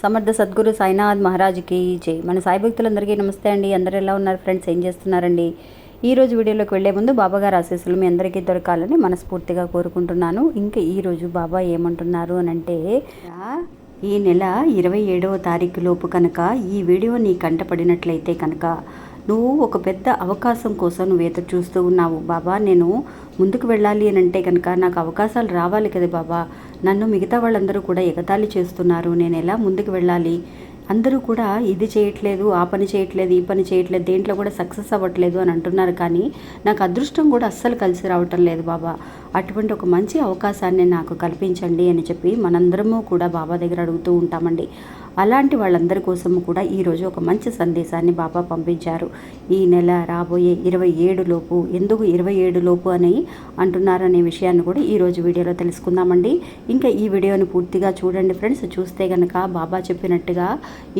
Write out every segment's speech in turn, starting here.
సమర్థ సద్గురు సాయినాథ్ మహారాజ్కి జై. మన సాయి భక్తులందరికీ నమస్తే అండి. అందరు ఎలా ఉన్నారు ఫ్రెండ్స్? ఏం చేస్తున్నారండి? ఈ రోజు వీడియోలోకి వెళ్ళే ముందు బాబాగారు ఆశీస్సులు మీ అందరికీ దొరకాలని మనస్ఫూర్తిగా కోరుకుంటున్నాను. ఇంకా ఈ రోజు బాబా ఏమంటున్నారు అని అంటే ఈ నెల ఇరవై ఏడవ తారీఖు లోపు కనుక ఈ వీడియో నీ కంటపడినట్లయితే కనుక నువ్వు ఒక పెద్ద అవకాశం కోసం నువ్వు ఎదురు చూస్తూ ఉన్నావు. బాబా నేను ముందుకు వెళ్ళాలి అని అంటే కనుక నాకు అవకాశాలు రావాలి కదా బాబా. నన్ను మిగతా వాళ్ళందరూ కూడా ఎగతాళి చేస్తున్నారు. నేను ఎలా ముందుకు వెళ్ళాలి? అందరూ కూడా ఇది చేయట్లేదు ఆ పని చేయట్లేదు ఈ పని చేయట్లేదు దేంట్లో కూడా సక్సెస్ అవ్వట్లేదు అని అంటున్నారు. కానీ నాకు అదృష్టం కూడా అస్సలు కలిసి రావటం లేదు బాబా. అటువంటి ఒక మంచి అవకాశాన్ని నాకు కల్పించండి అని చెప్పి మనందరము కూడా బాబా దగ్గర అడుగుతూ ఉంటామండి. అలాంటి వాళ్ళందరి కోసం కూడా ఈరోజు ఒక మంచి సందేశాన్ని బాబా పంపించారు. ఈ నెల రాబోయే ఇరవై ఏడు లోపు ఎందుకు ఇరవై ఏడు లోపు అని అంటున్నారనే విషయాన్ని కూడా ఈరోజు వీడియోలో తెలుసుకుందామండి. ఇంకా ఈ వీడియోని పూర్తిగా చూడండి ఫ్రెండ్స్. చూస్తే కనుక బాబా చెప్పినట్టుగా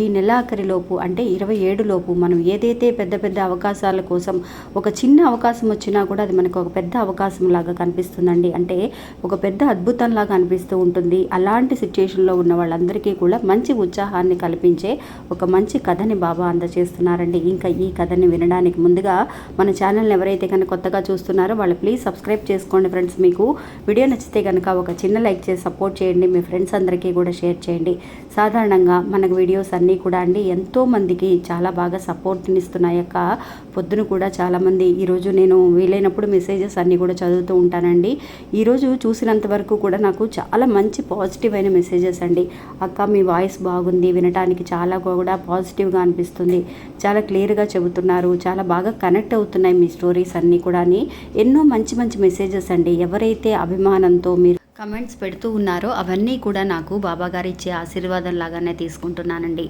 ఈ నెలాఖరిలోపు అంటే ఇరవై ఏడు లోపు మనం ఏదైతే పెద్ద పెద్ద అవకాశాల కోసం ఒక చిన్న అవకాశం వచ్చినా కూడా అది మనకు ఒక పెద్ద అవకాశం లాగా కనిపిస్తుందండి. అంటే ఒక పెద్ద అద్భుతంలాగా అనిపిస్తూ ఉంటుంది. అలాంటి సిచ్యుయేషన్లో ఉన్న వాళ్ళందరికీ కూడా మంచి ఉత్సాహాన్ని కల్పించే ఒక మంచి కథని బాబా అందజేస్తున్నారండి. ఇంకా ఈ కథని వినడానికి ముందుగా మన ఛానల్ని ఎవరైతే కనుక కొత్తగా చూస్తున్నారో వాళ్ళు ప్లీజ్ సబ్స్క్రైబ్ చేసుకోండి ఫ్రెండ్స్. మీకు వీడియో నచ్చితే కనుక ఒక చిన్న లైక్ చేసి సపోర్ట్ చేయండి. మీ ఫ్రెండ్స్ అందరికీ కూడా షేర్ చేయండి. సాధారణంగా మనకు వీడియోస్ అన్నీ కూడా అండి ఎంతో మందికి చాలా బాగా సపోర్ట్ని ఇస్తున్నాయి అక్క. పొద్దున కూడా చాలామంది ఈరోజు నేను వీలైనప్పుడు మెసేజెస్ అన్నీ కూడా చదువుతూ ఉంటానండి. ఈరోజు చూసినంత వరకు కూడా నాకు చాలా మంచి పాజిటివ్ అయిన మెసేజెస్ అండి. అక్క మీ వాయిస్ బాగుంది వినటానికి చాలా కూడా పాజిటివ్గా అనిపిస్తుంది. చాలా క్లియర్గా చెబుతున్నారు చాలా బాగా కనెక్ట్ అవుతున్నాయి మీ స్టోరీస్ అన్నీ కూడా ఎన్నో మంచి మంచి మెసేజెస్ అండి. ఎవరైతే అభిమానంతో మీరు కమెంట్స్ పెడుతూ ఉన్నారో అవన్నీ కూడా నాకు బాబా గారు ఇచ్చే ఆశీర్వాదం లాగానే తీసుకుంటున్నానండి.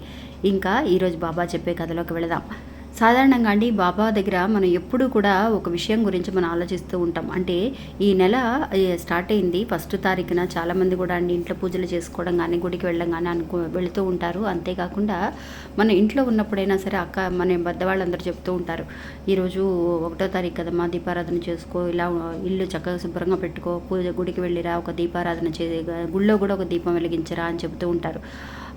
ఇంకా ఈరోజు బాబా చెప్పే కథలోకి వెళదాం. సాధారణంగా అండి బాబా దగ్గర మనం ఎప్పుడూ కూడా ఒక విషయం గురించి మనం ఆలోచిస్తూ ఉంటాం. అంటే ఈ నెల స్టార్ట్ అయింది. ఫస్ట్ తారీఖున చాలామంది కూడా అండి ఇంట్లో పూజలు చేసుకోవడం కానీ గుడికి వెళ్ళడం కానీ అనుకో వెళుతూ ఉంటారు. అంతేకాకుండా మన ఇంట్లో ఉన్నప్పుడైనా సరే అక్క మన పెద్దవాళ్ళందరూ చెప్తూ ఉంటారు. ఈరోజు ఒకటో తారీఖు కదమ్మా దీపారాధన చేసుకో ఇలా ఇల్లు చక్కగా శుభ్రంగా పెట్టుకో పూజ గుడికి వెళ్ళిరా ఒక దీపారాధన చే గుళ్ళో కూడా ఒక దీపం వెలిగించరా అని చెబుతూ ఉంటారు.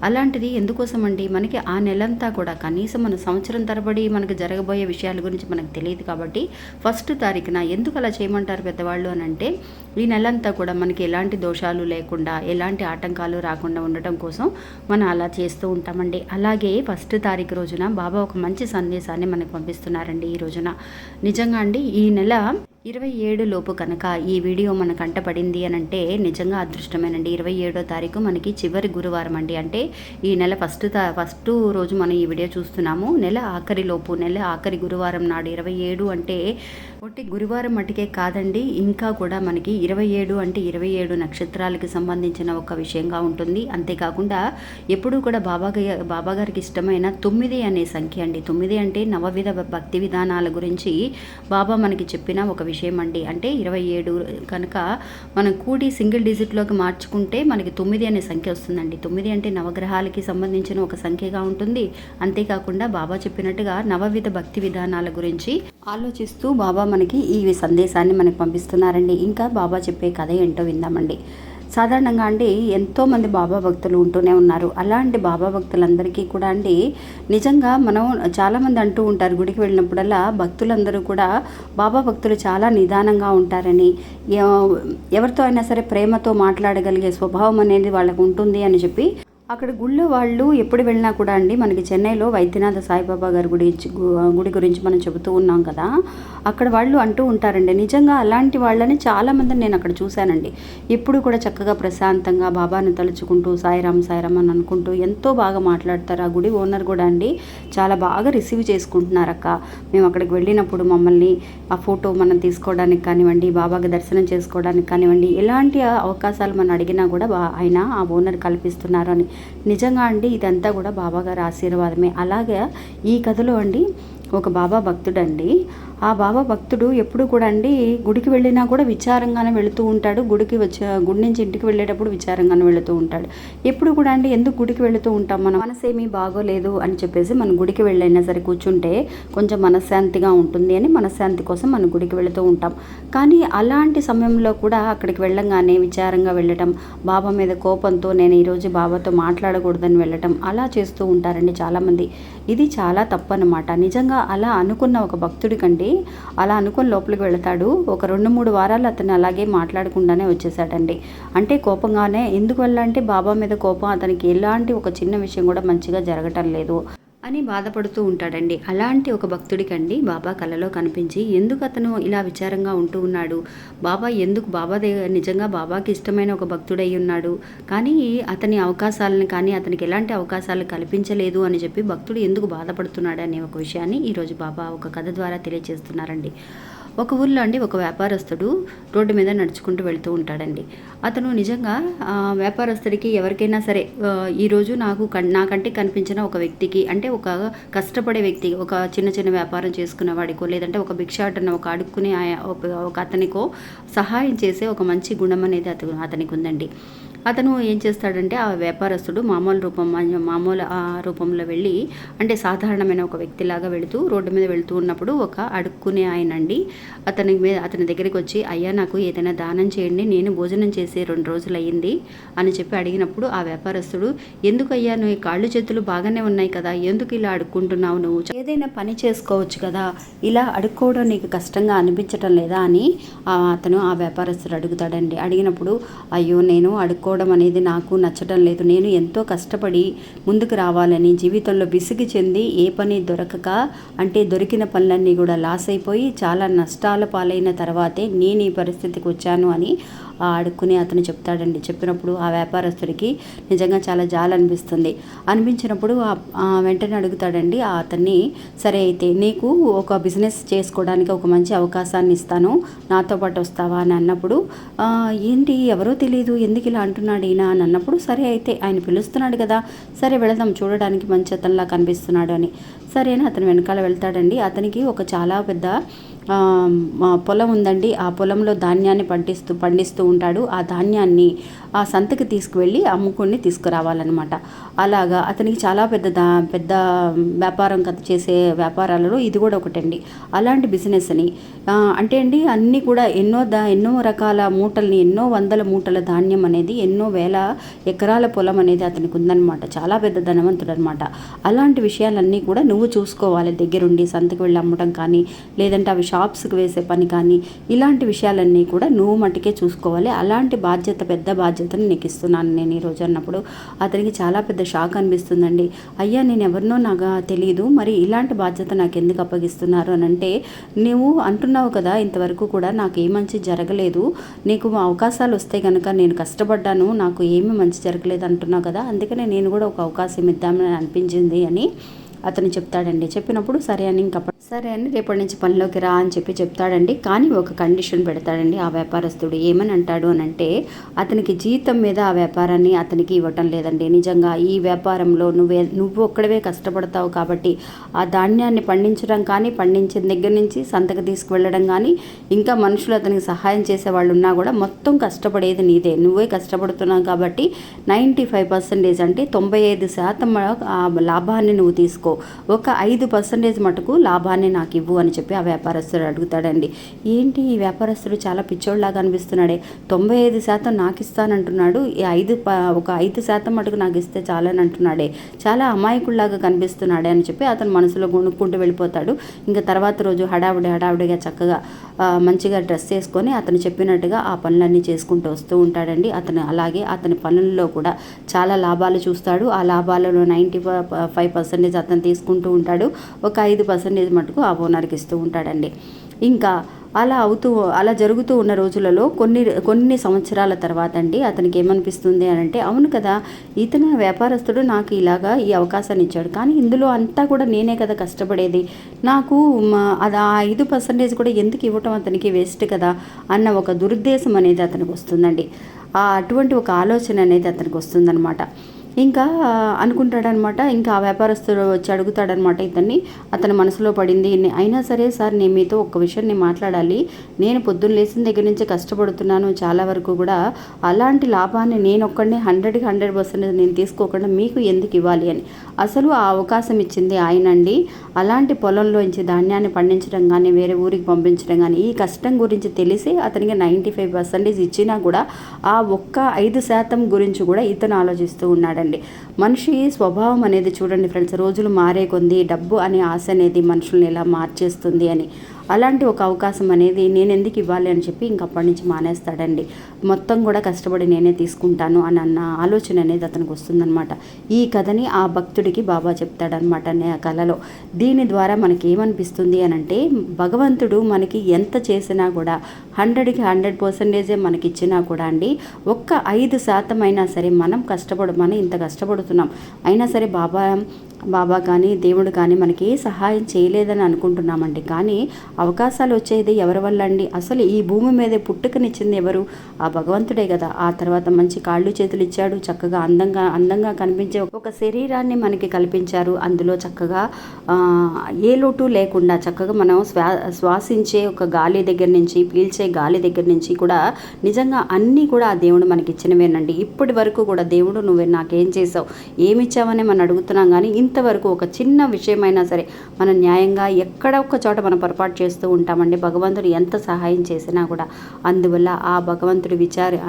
అలాంటిది ఎందుకోసం అండి మనకి ఆ నెలంతా కూడా కనీసం మన సంవత్సరం తరబడి మనకు జరగబోయే విషయాల గురించి మనకు తెలియదు కాబట్టి ఫస్ట్ తారీఖున ఎందుకు అలా చేయమంటారు పెద్దవాళ్ళు అని అంటే ఈ నెలంతా కూడా మనకి ఎలాంటి దోషాలు లేకుండా ఎలాంటి ఆటంకాలు రాకుండా ఉండటం కోసం మనం అలా చేస్తూ ఉంటామండి. అలాగే ఫస్ట్ తారీఖు రోజున బాబా ఒక మంచి సందేశాన్ని మనకు పంపిస్తున్నారండి ఈ రోజున. నిజంగా అండి ఈ నెల ఇరవై ఏడు లోపు కనుక ఈ వీడియో మన కంటపడింది అని అంటే నిజంగా అదృష్టమేనండి. ఇరవై ఏడో తారీఖు మనకి చివరి గురువారం అండి. అంటే ఈ నెల ఫస్ట్ తా ఫస్ట్ రోజు మనం ఈ వీడియో చూస్తున్నాము. నెల ఆఖరి లోపు నెల ఆఖరి గురువారం నాడు ఇరవై ఏడు అంటే ఒకటి గురువారం మటుకే కాదండి ఇంకా కూడా మనకి ఇరవై ఏడు అంటే ఇరవై ఏడు నక్షత్రాలకి సంబంధించిన ఒక విషయంగా ఉంటుంది. అంతేకాకుండా ఎప్పుడూ కూడా బాబా బాబాగారికి బాబా గారికి ఇష్టమైన తొమ్మిది అనే సంఖ్య అండి. తొమ్మిది అంటే నవవిధ భక్తి విధానాల గురించి బాబా మనకి చెప్పిన ఒక విషయం అండి. అంటే ఇరవై ఏడు కనుక మనం కూడి సింగిల్ డిజిట్లోకి మార్చుకుంటే మనకి తొమ్మిది అనే సంఖ్య వస్తుందండి. తొమ్మిది అంటే నవగ్రహాలకి సంబంధించిన ఒక సంఖ్యగా ఉంటుంది. అంతేకాకుండా బాబా చెప్పినట్టుగా నవవిధ భక్తి విధానాల గురించి ఆలోచిస్తూ బాబా మనకి ఈ సందేశాన్ని మనకి పంపిస్తున్నారండి. ఇంకా బాబా చెప్పే కథ ఏంటో విందామండి. సాధారణంగా అండి ఎంతోమంది బాబా భక్తులు ఉంటూనే ఉన్నారు. అలాంటి బాబా భక్తులందరికీ కూడా అండి నిజంగా మనం చాలామంది అంటూ ఉంటారు గుడికి వెళ్ళినప్పుడల్లా భక్తులందరూ కూడా బాబా భక్తులు చాలా నిదానంగా ఉంటారని. ఎవరితో అయినా సరే ప్రేమతో మాట్లాడగలిగే స్వభావం అనేది వాళ్ళకు ఉంటుంది అని చెప్పి అక్కడ గుళ్ళో వాళ్ళు ఎప్పుడు వెళ్ళినా కూడా అండి మనకి చెన్నైలో వైద్యనాథ సాయిబాబా గారి గుడి గుడి గురించి మనం చెబుతూ ఉన్నాం కదా అక్కడ వాళ్ళు అంటూ ఉంటారండి. నిజంగా అలాంటి వాళ్ళని చాలామందిని నేను అక్కడ చూశానండి. ఎప్పుడు కూడా చక్కగా ప్రశాంతంగా బాబాను తలుచుకుంటూ సాయిరామ్ సాయిరామ్ అని అనుకుంటూ ఎంతో బాగా మాట్లాడతారు ఆ గుడి ఓనర్ కూడా అండి. చాలా బాగా రిసీవ్ చేసుకుంటున్నారు అక్క మేము అక్కడికి వెళ్ళినప్పుడు మమ్మల్ని ఆ ఫోటో మనం తీసుకోవడానికి కానివ్వండి బాబాకి దర్శనం చేసుకోవడానికి కానివ్వండి ఎలాంటి అవకాశాలు మనం అడిగినా కూడా ఆయన ఆ ఓనర్ కల్పిస్తున్నారు అని నిజంగా అండి ఇదంతా కూడా బాబాగారి ఆశీర్వాదమే. అలాగే ఈ కథలో అండి ఒక బాబా భక్తుడండి. ఆ బాబా భక్తుడు ఎప్పుడు కూడా అండి గుడికి వెళ్ళినా కూడా విచారంగానే వెళుతూ ఉంటాడు. గుడికి వచ్చే గుడి నుంచి ఇంటికి వెళ్ళేటప్పుడు విచారంగానే వెళుతూ ఉంటాడు. ఎప్పుడు కూడా అండి ఎందుకు గుడికి వెళుతూ ఉంటాం మనం? మనసేమీ బాగోలేదు అని చెప్పేసి మనం గుడికి వెళ్ళైనా సరే కూర్చుంటే కొంచెం మనశ్శాంతిగా ఉంటుంది అని మనశ్శాంతి కోసం మనం గుడికి వెళుతూ ఉంటాం. కానీ అలాంటి సమయంలో కూడా అక్కడికి వెళ్ళంగానే విచారంగా వెళ్ళటం బాబా మీద కోపంతో నేను ఈరోజు బాబాతో మాట్లాడకూడదని వెళ్ళటం అలా చేస్తూ ఉంటారండి చాలామంది. ఇది చాలా తప్పు అనమాట నిజంగా అలా అనుకున్న ఒక భక్తుడి కంటే అలా అనుకుని లోపలికి వెళతాడు. ఒక రెండు మూడు వారాలు అతను అలాగే మాట్లాడకుండానే వచ్చేసాడండి అంటే కోపంగానే ఎందుకు వెళ్ళాలంటే బాబా మీద కోపం అతనికి ఎలాంటి ఒక చిన్న విషయం కూడా మంచిగా జరగటం లేదు. అని బాధపడుతూ ఉంటాడండి. అలాంటి ఒక భక్తుడికండి బాబా కలలో కనిపించి ఎందుకు అతను ఇలా విచారంగా ఉంటూ ఉన్నాడు? బాబా ఎందుకు బాబా నిజంగా బాబాకి ఇష్టమైన ఒక భక్తుడై ఉన్నాడు? కానీ అతని అవకాశాలను కానీ అతనికి ఎలాంటి అవకాశాలు కల్పించలేదు అని చెప్పి భక్తుడు ఎందుకు బాధపడుతున్నాడు అనే ఒక విషయాన్ని ఈరోజు బాబా ఒక కథ ద్వారా తెలియజేస్తున్నారండి. ఒక ఊర్లో అండి ఒక వ్యాపారస్తుడు రోడ్డు మీద నడుచుకుంటూ వెళ్తూ ఉంటాడండి. అతను నిజంగా వ్యాపారస్తుడికి ఎవరికైనా సరే ఈరోజు నాకు కన్- నాకంటే కనిపించిన ఒక వ్యక్తికి అంటే ఒక కష్టపడే వ్యక్తి ఒక చిన్న చిన్న వ్యాపారం చేసుకునే వాడికో లేదంటే ఒక భిక్షాటన ఒక అడుక్కునే ఒక ఒక అతనికో సహాయం చేసే ఒక మంచి గుణం అనేది అతను అతనికి ఉందండి. అతను ఏం చేస్తాడంటే ఆ వ్యాపారస్తుడు మామూలు రూపం మామూలు ఆ రూపంలో వెళ్ళి అంటే సాధారణమైన ఒక వ్యక్తిలాగా వెళుతూ రోడ్డు మీద వెళుతూ ఉన్నప్పుడు ఒక అడుక్కునే ఆయన అండి అతని మీద అతని దగ్గరికి వచ్చి అయ్యా నాకు ఏదైనా దానం చేయండి నేను భోజనం చేసి రెండు రోజులు అయ్యింది అని చెప్పి అడిగినప్పుడు ఆ వ్యాపారస్తుడు ఎందుకు అయ్యా నువ్వు కాళ్ళు చేతులు బాగానే ఉన్నాయి కదా ఎందుకు ఇలా అడుక్కుంటున్నావు నువ్వు? ఏదైనా పని చేసుకోవచ్చు కదా ఇలా అడుక్కోవడం నీకు కష్టంగా అనిపించటం లేదా అని అతను ఆ వ్యాపారస్తుడు అడుగుతాడండి. అడిగినప్పుడు అయ్యో నేను అడుక్కోవడం అనేది నాకు నచ్చటం లేదు. నేను ఎంతో కష్టపడి ముందుకు రావాలని జీవితంలో విసిగి చెంది ఏ పని దొరకక అంటే దొరికిన పనులన్నీ కూడా లాస్ అయిపోయి చాలా నష్టాల పాలైన తర్వాతే నేను ఈ పరిస్థితికి వచ్చాను అని ఆడుకుని అతను చెప్తాడండి. చెప్పినప్పుడు ఆ వ్యాపారస్తుడికి నిజంగా చాలా జాలి అనిపిస్తుంది అనిపించినప్పుడు వెంటనే అడుగుతాడండి ఆ అతన్ని సరే అయితే నీకు ఒక బిజినెస్ చేసుకోవడానికి ఒక మంచి అవకాశాన్ని ఇస్తాను నాతో పాటు వస్తావా? అని అన్నప్పుడు ఏంటి? ఎవరో తెలియదు ఎందుకు ఇలా అంటున్నాడు ఈయన? అని అన్నప్పుడు సరే అయితే ఆయన పిలుస్తున్నాడు కదా సరే వెళదాం చూడడానికి మంచి అతనిలా కనిపిస్తున్నాడు అని. సరే అని అతను వెనకాల వెళ్తాడండి. అతనికి ఒక చాలా పెద్ద పొలం ఉందండి. ఆ పొలంలో ధాన్యాన్ని పండిస్తూ పండిస్తూ ఉంటాడు. ఆ ధాన్యాన్ని ఆ సంతకి తీసుకువెళ్ళి అమ్ముకొని తీసుకురావాలన్నమాట. అలాగా అతనికి చాలా పెద్ద దా పెద్ద వ్యాపారం కథ చేసే వ్యాపారాలలో ఇది కూడా ఒకటండి. అలాంటి బిజినెస్ని అని. అంటే అండి అన్నీ కూడా ఎన్నో దా ఎన్నో రకాల మూటల్ని ఎన్నో వందల మూటల ధాన్యం అనేది ఎన్నో వేల ఎకరాల పొలం అనేది అతనికి ఉందన్నమాట. చాలా పెద్ద ధనవంతుడు అనమాట అలాంటి విషయాలన్నీ కూడా నువ్వు చూసుకోవాలి దగ్గరుండి సంతకు వెళ్ళి అమ్మటం కానీ లేదంటే అవి షాప్స్కి వేసే పని కానీ ఇలాంటి విషయాలన్నీ కూడా నువ్వు మట్టుకే చూసుకోవాలి. అలాంటి బాధ్యత పెద్ద బాధ్యత బాధ్యతను నీకు ఇస్తున్నాను. నేను ఈరోజు అన్నప్పుడు అతనికి చాలా పెద్ద షాక్ అనిపిస్తుందండి. అయ్యా నేను ఎవరినో నాకు తెలియదు మరి ఇలాంటి బాధ్యత నాకు ఎందుకు అప్పగిస్తున్నారు? అని అంటే నువ్వు అంటున్నావు కదా ఇంతవరకు కూడా నాకు ఏ మంచి జరగలేదు. నీకు అవకాశాలు వస్తే కనుక నేను కష్టపడ్డాను. నాకు ఏమీ మంచి జరగలేదు అంటున్నావు కదా అందుకనే నేను కూడా ఒక అవకాశం ఇద్దామని అనిపించింది అని అతను చెప్తాడండి. చెప్పినప్పుడు సరే అని ఇంకా సరే అని రేపటి నుంచి పనిలోకి రా అని చెప్పి చెప్తాడండి. కానీ ఒక కండిషన్ పెడతాడండి ఆ వ్యాపారస్తుడు. ఏమని అంటాడు అని అంటే అతనికి జీతం మీద ఆ వ్యాపారాన్ని అతనికి ఇవ్వటం లేదండి. నిజంగా ఈ వ్యాపారంలో నువ్వే నువ్వు ఒక్కడవే కష్టపడతావు కాబట్టి ఆ ధాన్యాన్ని పండించడం కానీ పండించిన దగ్గర నుంచి సంతకు తీసుకువెళ్ళడం కానీ ఇంకా మనుషులు అతనికి సహాయం చేసే వాళ్ళు ఉన్నా కూడా మొత్తం కష్టపడేది నీదే. నువ్వే కష్టపడుతున్నావు కాబట్టి నైంటీ ఫైవ్ పర్సెంటేజ్ అంటే తొంభై ఐదు శాతం ఆ లాభాన్ని నువ్వు తీసుకో. ఒక ఐదు పర్సెంటేజ్ మటుకు లాభాన్ని నాకు ఇవ్వు అని చెప్పి ఆ వ్యాపారస్తుడు అడుగుతాడండి. ఏంటి ఈ వ్యాపారస్తుడు చాలా పిచ్చోళ్ళలాగా అనిపిస్తున్నాడే? తొంభై ఐదు శాతం నాకు ఇస్తానంటున్నాడు. ఈ ఐదు ప- ఒక ఐదు శాతం మటుకు నాకు ఇస్తే చాలని అంటున్నాడే. చాలా అమాయకుల్లాగా కనిపిస్తున్నాడే అని చెప్పి అతను మనసులో కొనుక్కుంటూ వెళ్ళిపోతాడు. ఇంకా తర్వాత రోజు హడావుడి హడావుడిగా చక్కగా మంచిగా డ్రెస్ చేసుకొని అతను చెప్పినట్టుగా ఆ పనులన్నీ చేసుకుంటూ వస్తూ ఉంటాడండి. అతను అలాగే అతని పనుల్లో కూడా చాలా లాభాలు చూస్తాడు. ఆ లాభాలలో నైంటీ ఫైవ్ పర్సెంటేజ్ అతను తీసుకుంటూ ఉంటాడు. ఒక ఐదు పర్సెంటేజ్ మటుకు ఆ ఓనర్కి ఇస్తూ ఉంటాడండి. ఇంకా అలా అవుతూ అలా జరుగుతూ ఉన్న రోజులలో కొన్ని కొన్ని సంవత్సరాల తర్వాత అండి అతనికి ఏమనిపిస్తుంది అని అంటే అవును కదా ఇతను వ్యాపారస్తుడు నాకు ఇలాగా ఈ అవకాశాన్ని ఇచ్చాడు. కానీ ఇందులో అంతా కూడా నేనే కదా కష్టపడేది. నాకు అది ఆ ఐదు పర్సెంటేజ్ కూడా ఎందుకు ఇవ్వటం అతనికి వేస్ట్ కదా? అన్న ఒక దురుద్దేశం అనేది అతనికి వస్తుందండి. ఆ అటువంటి ఒక ఆలోచన అనేది అతనికి వస్తుందన్నమాట. ఇంకా అనుకుంటాడనమాట ఇంకా ఆ వ్యాపారస్తుడు వచ్చి అడుగుతాడనమాట ఇతన్ని. అతని మనసులో పడింది అయినా సరే సార్ నేను మీతో ఒక్క విషయం నేను మాట్లాడాలి. నేను పొద్దున్న లేచిన దగ్గర నుంచి కష్టపడుతున్నాను. చాలా వరకు కూడా అలాంటి లాభాన్ని నేను ఒక్కడిని హండ్రెడ్కి హండ్రెడ్ పర్సెంట్ నేను తీసుకోకుండా మీకు ఎందుకు ఇవ్వాలి అని. అసలు ఆ అవకాశం ఇచ్చింది ఆయనండి అలాంటి పొలంలోంచి ధాన్యాన్ని పండించడం కానీ వేరే ఊరికి పంపించడం కానీ ఈ కష్టం గురించి తెలిసి అతనికి నైంటీ ఫైవ్ పర్సెంటేజ్ ఇచ్చినా కూడా ఆ ఒక్క ఐదు శాతం గురించి కూడా ఇతను ఆలోచిస్తూ ఉన్నాడండి మనిషి స్వభావం అనేది చూడండి ఫ్రెండ్స్ రోజులు మారే కొంది డబ్బు అనే ఆశ అనేది మనుషుల్ని ఎలా మార్చేస్తుంది అని. అలాంటి ఒక అవకాశం అనేది నేను ఎందుకు ఇవ్వాలి అని చెప్పి ఇంకప్పటి నుంచి మానేస్తాడండి. మొత్తం కూడా కష్టపడి నేనే తీసుకుంటాను అని అన్న ఆలోచన అనేది అతనికి వస్తుందన్నమాట. ఈ కథని ఆ భక్తుడికి బాబా చెప్తాడనమాట ఆ కళలో. దీని ద్వారా మనకి ఏమనిపిస్తుంది అని అంటే భగవంతుడు మనకి ఎంత చేసినా కూడా హండ్రెడ్కి హండ్రెడ్ పర్సెంటేజే మనకి ఇచ్చినా కూడా అండి ఒక్క ఐదు శాతం అయినా సరే మనం కష్టపడు మనం ఇంత కష్టపడుతున్నాం. అయినా సరే బాబా బాబా కానీ దేవుడు కానీ మనకి సహాయం చేయలేదని అనుకుంటున్నామండి. కానీ అవకాశాలు వచ్చేది ఎవరి వల్ల అండి అసలు ఈ భూమి మీద పుట్టుకనిచ్చింది ఎవరు? ఆ భగవంతుడే కదా. ఆ తర్వాత మంచి కాళ్ళు చేతులు ఇచ్చాడు. చక్కగా అందంగా అందంగా కనిపించే ఒక శరీరాన్ని మనకి కల్పించారు. అందులో చక్కగా ఏ లోటు లేకుండా చక్కగా మనం శ్వా శ్వాసించే ఒక గాలి దగ్గర నుంచి పీల్చే గాలి దగ్గర నుంచి కూడా నిజంగా అన్నీ కూడా ఆ దేవుడు మనకి ఇచ్చినవేనండి. ఇప్పటి వరకు కూడా దేవుడు నువ్వు నాకేం చేసావు ఏమిచ్చావని మనం అడుగుతున్నాం కానీ ఇంతవరకు ఒక చిన్న విషయమైనా సరే మనం న్యాయంగా ఎక్కడ ఒక్క చోట మనం పొరపాటు చేస్తూ ఉంటామండి. భగవంతుడు ఎంత సహాయం చేసినా కూడా అందువల్ల ఆ భగవంతుడి విచార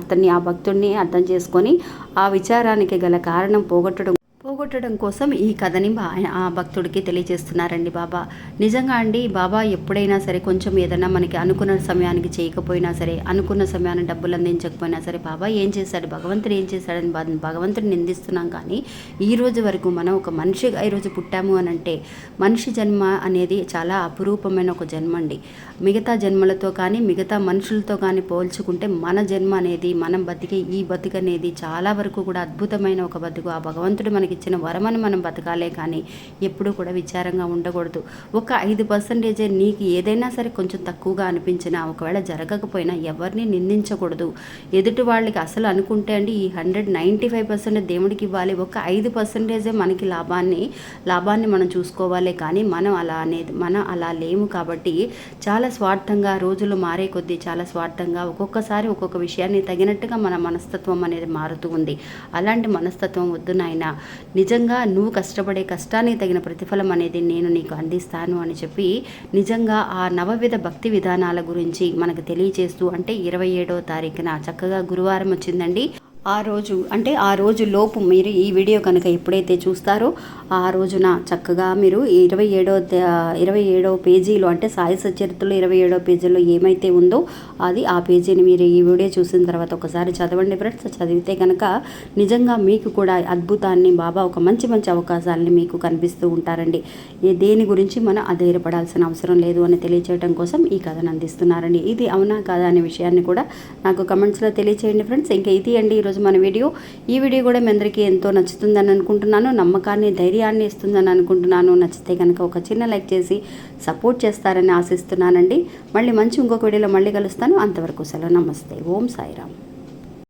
అతన్ని ఆ భక్తుడిని అర్థం చేసుకొని ఆ విచారానికి గల కారణం పోగొట్టడం పోగొట్టడం కోసం ఈ కథని బా ఆ భక్తుడికి తెలియజేస్తున్నారండి బాబా. నిజంగా అండి బాబా ఎప్పుడైనా సరే కొంచెం ఏదైనా మనకి అనుకున్న సమయానికి చేయకపోయినా సరే అనుకున్న సమయాన్ని డబ్బులు అందించకపోయినా సరే బాబా ఏం చేశాడు? భగవంతుడు ఏం చేశాడని భగవంతుడిని నిందిస్తున్నాం కానీ ఈ రోజు వరకు మనం ఒక మనిషిగా ఈరోజు పుట్టాము అని అంటే మనిషి జన్మ అనేది చాలా అపురూపమైన ఒక జన్మ అండి. మిగతా జన్మలతో కానీ మిగతా మనుషులతో కానీ పోల్చుకుంటే మన జన్మ అనేది మనం బతికే ఈ బతుకు అనేది చాలా వరకు కూడా అద్భుతమైన ఒక బతుకు. ఆ భగవంతుడు మనకి ఇచ్చిన వరమని మనం బతకాలే కానీ ఎప్పుడూ కూడా విచారంగా ఉండకూడదు. ఒక ఐదు పర్సెంటేజే నీకు ఏదైనా సరే కొంచెం తక్కువగా అనిపించినా ఒకవేళ జరగకపోయినా ఎవరిని నిందించకూడదు. ఎదుటి వాళ్ళకి అసలు అనుకుంటే అండి ఈ హండ్రెడ్ నైంటీ ఫైవ్ పర్సెంట్ దేవుడికి ఇవ్వాలి. ఒక ఐదు పర్సెంటేజే మనకి లాభాన్ని లాభాన్ని మనం చూసుకోవాలి కానీ మనం అలా అనేది మనం అలా లేము కాబట్టి చాలా స్వార్థంగా రోజులు మారే కొద్దీ చాలా స్వార్థంగా ఒక్కొక్కసారి ఒక్కొక్క విషయాన్ని తగినట్టుగా మన మనస్తత్వం అనేది మారుతూ ఉంది. అలాంటి మనస్తత్వం వద్దు నాయన. నిజంగా నువ్వు కష్టపడే కష్టానికి తగిన ప్రతిఫలం అనేది నేను నీకు అందిస్తాను అని చెప్పి నిజంగా ఆ నవవిధ భక్తి విధానాల గురించి మనకు తెలియజేస్తూ అంటే ఇరవై ఏడవ తారీఖున చక్కగా గురువారం వచ్చిందండి. ఆ రోజు అంటే ఆ రోజు లోపు మీరు ఈ వీడియో కనుక ఎప్పుడైతే చూస్తారో ఆ రోజున చక్కగా మీరు ఇరవై ఏడో ఇరవై ఏడవ పేజీలో అంటే సాయి సచరిత్రలో ఇరవై ఏడవ పేజీలో ఏమైతే ఉందో అది ఆ పేజీని మీరు ఈ వీడియో చూసిన తర్వాత ఒకసారి చదవండి ఫ్రెండ్స్. చదివితే కనుక నిజంగా మీకు కూడా అద్భుతాన్ని బాబా ఒక మంచి మంచి అవకాశాలని మీకు కనిపిస్తూ ఉంటారండి. ఏ దేని గురించి మనం అధైర్యపడాల్సిన అవసరం లేదు అని తెలియచేయడం కోసం ఈ కథను అందిస్తున్నారండి. ఇది అవునా కాదా అనే విషయాన్ని కూడా నాకు కమెంట్స్లో తెలియచేయండి ఫ్రెండ్స్. ఇంకా ఇది అండి ఈరోజు మన వీడియో. ఈ వీడియో కూడా మీ అందరికీ ఎంతో నచ్చుతుందని అనుకుంటున్నాను. నమ్మకాన్ని ధైర్యాన్ని ఇస్తుందని అనుకుంటున్నాను. నచ్చితే కనుక ఒక చిన్న లైక్ చేసి సపోర్ట్ చేస్తారని ఆశిస్తున్నానండి. మళ్ళీ మంచి ఇంకొక వీడియోలో మళ్ళీ కలుస్తాను. అంతవరకు సెలవు. నమస్తే. ఓం సాయిరామ్.